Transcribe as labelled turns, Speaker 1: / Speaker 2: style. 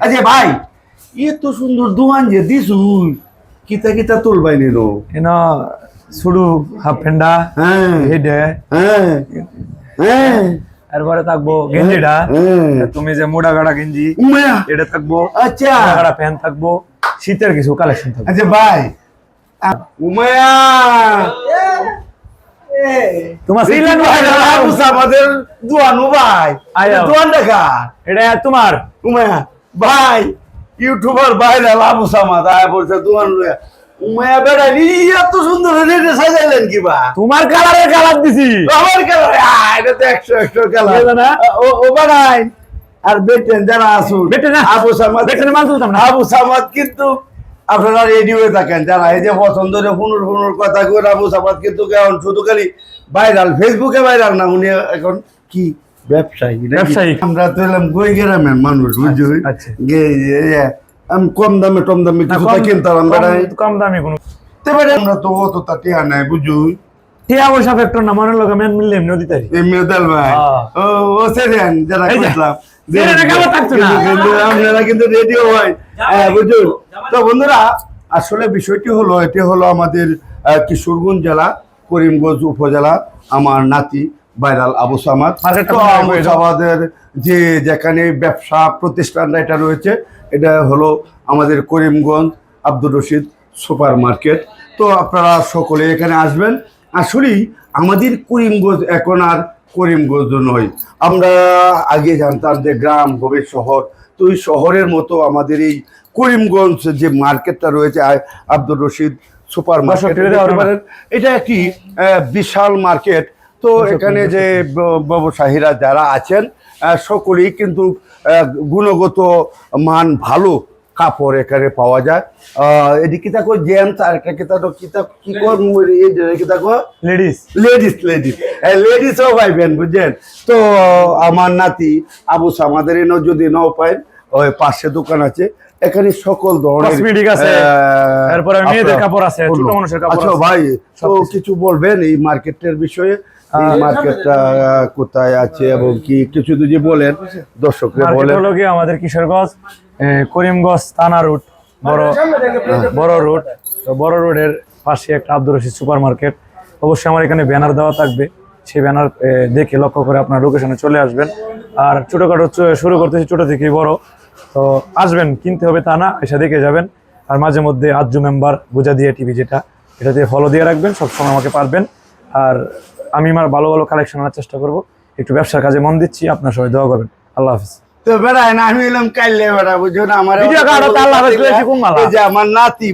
Speaker 1: আচ্ছা ভাই এত সুন্দর দোকান যে দিছুই কিতা কিতা তুলবাই নিল?
Speaker 2: এন সুডু হাফ ফেন্ডা
Speaker 1: হ্যাঁ।
Speaker 2: হেডে।
Speaker 1: হ্যাঁ। হ্যাঁ।
Speaker 2: এরপরে থাকব গেঞ্জিটা।
Speaker 1: হ্যাঁ।
Speaker 2: তুমি যে মোটা গাড়া গেঞ্জি এটা থাকব।
Speaker 1: আচ্ছা।
Speaker 2: গাড়া প্যান্ট থাকব। শীতের কিছু কালেকশন থাকবে।
Speaker 1: আচ্ছা ভাই। উমায়া
Speaker 2: তোমার
Speaker 1: সিলেন
Speaker 2: সিলেন
Speaker 1: ভাই আমাদের দোয়ানু ভাই। দোয়ান দেখা
Speaker 2: এটা তোমার।
Speaker 1: উমায়া ভাই ইউটিউবার বাইরে আমার আয় বলছে দোয়ান লইয়া। উমায়া বেড়া এত সুন্দর রেডে সাজাইলেন কি বা?
Speaker 2: তোমার কালারের কালার দিছি।
Speaker 1: আমার কালার এটা তো একশো একশো কালার।
Speaker 2: না?
Speaker 1: ও ও বানাই আর বেটেন যারা আসুন।
Speaker 2: বেটে না।
Speaker 1: আবু সামাদ
Speaker 2: বেটে মাল তুলতাম না।
Speaker 1: আবু সামাদ কিন্তু আপনারা রেডি হয়ে থাকেন যারা এই যে পছন্দ করে হুনুর হুনুর কথা করে আবু সামাদ কিন্তু এখন শুধু খালি ভাইরাল ফেসবুকে ভাইরাল না উনি এখন কি ব্যবসায়ী
Speaker 2: ব্যবসায়ী।
Speaker 1: আমরা তো এলাম গই গ্রামের মানুষ বুঝলি?
Speaker 2: আচ্ছা।
Speaker 1: এ- আমি কম দামে টম দামে কিছু
Speaker 2: কম-
Speaker 1: কিনতাম বেড়াই
Speaker 2: কম দামি কোনো
Speaker 1: আমরা তো অত নাই বুঝুই
Speaker 2: টিয়া পয়সা ফ্যাক্টর না মনের লোক মেন মিললে এমনি দিতে পারি
Speaker 1: এমনি দেল ভাই।
Speaker 2: হ্যাঁ।
Speaker 1: ও ও সেরেন যারা কইলাম? কিন্তু- কিন্তু আপনারা কিন্তু রেডিও হয়। হ্যাঁ, বুঝুন তো বন্ধুরা আসলে বিষয়টি হলো এটি হলো আমাদের আহ, কিশোরগঞ্জ জেলা করিমগঞ্জ উপজেলা আমার নাতি ভাইরাল আবু সামাদ। আবু সামাদের যে যেখানে ব্যবসা প্রতিষ্ঠানটা এটা রয়েছে এটা হলো আমাদের করিমগঞ্জ আব্দুর রশিদ সুপার মার্কেট তো আপনারা সকলে এখানে আসবেন। আসলেই আমাদের করিমগঞ্জ এখন আর করিমগঞ্জ নয়। আমরা আগে জানতাম যে গ্রাম হবে শহর। তো এই শহরের মতো আমাদের এই করিমগঞ্জ যে মার্কেটটা রয়েছে আব্দুর রশিদ সুপার মার্কেট এটা একটি বিশাল মার্কেট? তো এখানে যে ব্যবসায়ীরা যারা আছেন সকলেই কিন্তু গুণগত মান ভালো কাপড় এখানে পাওয়া যায়। আহ, এটি কো জেন্টস আর একটা কি কো এই যে কিতা কো
Speaker 2: লেডিস
Speaker 1: লেডিস লেডিস লেডিসও পাইবেন বুঝছেন? তো আমার নাতি আবু সামাদের এনে যদি নাও পাইন ওই পাশে দোকান আছে। এখানে সকল ধরনের
Speaker 2: Cosmetic আছে, তারপরে মেয়েদের কাপড় আছে, ছোট মানুষের কাপড়
Speaker 1: আচ্ছা ভাই তো কিছু। বলবেন এই মার্কেটের বিষয়ে? এই মার্কেটটা কোথায় আছে এবং কি? কিছু যদি বলেন দর্শকরা বলেন।
Speaker 2: হলো কি আমাদের কিশোরগঞ্জ করিমগঞ্জ থানা রুট বড় বড় রুট। তো বড় রোডের পাশে একটা আব্দুর রশিদ সুপার মার্কেট অবশ্যই আমার এখানে ব্যানার দেওয়া থাকবে। সেই ব্যানার দেখে লক্ষ্য করে আপনার লোকেশনে চলে আসবেন। আর ছোটোখাটো শুরু করতেছি ছোটো থেকেই বড়। তো আসবেন কিনতে হবে তা না এসে দেখে যাবেন। আর মাঝে মধ্যে আজ্জু মেম্বার বুঝা দিয়ে টিভি যেটা এটা দিয়ে ফলো দিয়ে রাখবেন সবসময় আমাকে পারবেন। আর আমি আমার ভালো ভালো কালেকশন আনার চেষ্টা করব। একটু ব্যবসার কাজে মন দিচ্ছি আপনার সবাই দোয়া করবেন। আল্লাহ হাফিজ।
Speaker 1: তো বেড়ায় না আমি এলাম কাইলে বেড়া বুঝছ না আমার আমার নাতি